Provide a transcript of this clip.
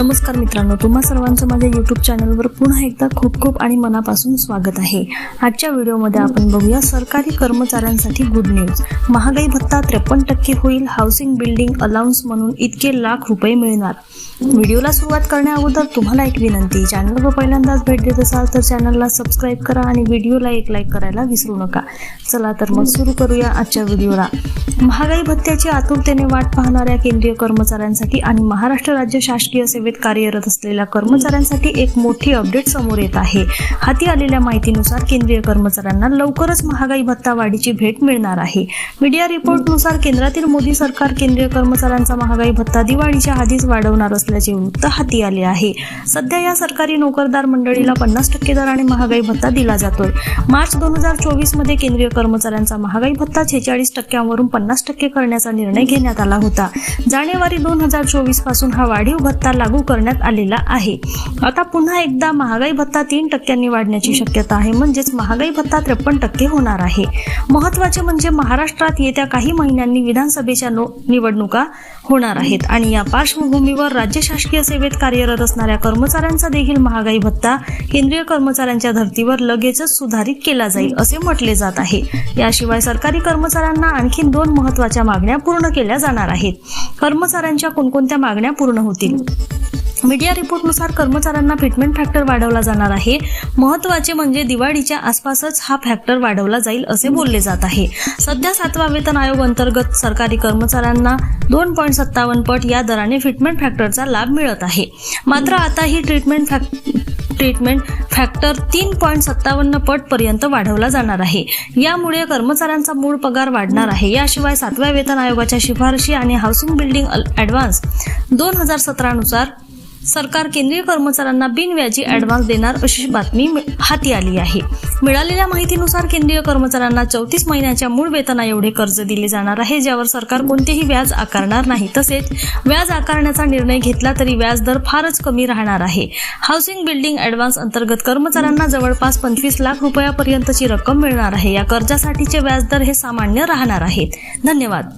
नमस्कार मित्रांनो तुम्हा सर्वांचं माझ्या यूट्यूब चॅनलवर पुन्हा एकदा खूप खूप आणि मनापासून स्वागत आहे. आजच्या व्हिडिओमध्ये आपण बघूया सरकारी कर्मचाऱ्यांसाठी गुड न्यूज महागाई भत्ता त्रेपन्न टक्के होईल हाऊसिंग बिल्डिंग अलाउन्स म्हणून इतके लाख रुपये मिळणार. व्हिडिओला सुरुवात करण्याअगोदर तुम्हाला एक विनंती चॅनलवर पहिल्यांदाच भेट देत असाल तर चॅनलला सबस्क्राईब करा आणि व्हिडिओला एक लाईक करायला विसरू नका. चला तर मग सुरू करूया आजच्या व्हिडिओला. महागाई भत्त्याची आतुरतेने वाट पाहणाऱ्या केंद्रीय कर्मचाऱ्यांसाठी आणि महाराष्ट्र राज्य शासकीय सेवेत कार्यरत असलेल्या कर्मचाऱ्यांसाठी एक मोठी अपडेट समोर येत आहे. हाती आलेल्या माहितीनुसार केंद्रीय कर्मचाऱ्यांना लवकरच महागाई भत्ता वाढीची भेट मिळणार आहे. मीडिया रिपोर्टनुसार केंद्रातील मोदी सरकार केंद्रीय कर्मचाऱ्यांचा महागाई भत्ता दिवाळीच्या आधीच वाढवणार असल्याचे वृत्त हाती आले आहे. सध्या या सरकारी नोकरदार मंडळीला पन्नास टक्के दराने महागाई भत्ता दिला जातोय. मार्च दोन हजार चोवीसमध्ये केंद्रीय कर्मचाऱ्यांचा महागाई भत्ता छेचाळीस टक्क्यांवरून पन्नास टक्के करण्याचा निर्णय घेण्यात आला होता. जानेवारी दोन हजार चोवीसपासून हा वाढीव भत्ता लागू करण्यात आलेला आहे. आता पुन्हा एकदा महागाई भत्ता तीन टक्क्यांनी वाढण्याची शक्यता आहे. म्हणजेच महागाई भत्ता त्रेपन्न टक्के होणार आहे. महत्त्वाचे म्हणजे महाराष्ट्रात येत्या काही महिन्यांनी विधानसभेच्या निवडणुका होणार आहेत. आणि या पार्श्वभूमीवर राज्य शासकीय सेवेत कार्यरत असणाऱ्या कर्मचाऱ्यांचा देखील महागाई भत्ता केंद्रीय कर्मचाऱ्यांच्या धर्तीवर लगेचच सुधारित केला जाईल असे म्हटले जात आहे. याशिवाय सरकारी कर्मचाऱ्यांना आणखी दोन महत्त्वाच्या मागण्या पूर्ण केल्या जाणार आहेत. कर्मचाऱ्यांच्या कोणकोणत्या मागण्या पूर्ण होतील? मीडिया रिपोर्टनुसार कर्मचाऱ्यांना फिटमेंट फॅक्टर वाढवला जाणार आहे. महत्त्वाचे म्हणजे दिवाळीच्या आसपासच हा फॅक्टर वाढवला जाईल असे बोलले जात आहे. सध्या सातवा वेतन आयोग अंतर्गत सरकारी कर्मचाऱ्यांना दोन पॉईंट सत्तावन्न पट या दराने फिटमेंट फॅक्टरचा लाभ मिळत आहे. मात्र आता ही ट्रीटमेंट फॅक्ट ट्रीटमेंट फॅक्टर तीन पॉईंट सत्तावन्न पट पर्यंत वाढवला जाणार आहे. यामुळे कर्मचाऱ्यांचा मूळ पगार वाढणार आहे. याशिवाय सातव्या वेतन आयोगाच्या शिफारशी आणि हाऊसिंग बिल्डिंग ॲडव्हान्स दोन हजार सतरानुसार सरकार केंद्रीय कर्मचाऱ्यांना बिनव्याजी ॲडव्हान्स देणार अशी बातमी हाती आली आहे. मिळालेल्या माहितीनुसार केंद्रीय कर्मचाऱ्यांना चौतीस महिन्याच्या मूळ वेतना एवढे कर्ज दिले जाणार आहे ज्यावर सरकार कोणतेही व्याज आकारणार नाही. तसेच व्याज आकारण्याचा निर्णय घेतला तरी व्याज दर फारच कमी राहणार आहे. हाऊसिंग बिल्डिंग ॲडव्हान्स अंतर्गत कर्मचाऱ्यांना जवळपास पंचवीस लाख रुपयापर्यंतची रक्कम मिळणार आहे. या कर्जासाठीचे व्याजदर हे सामान्य राहणार आहेत धन्यवाद.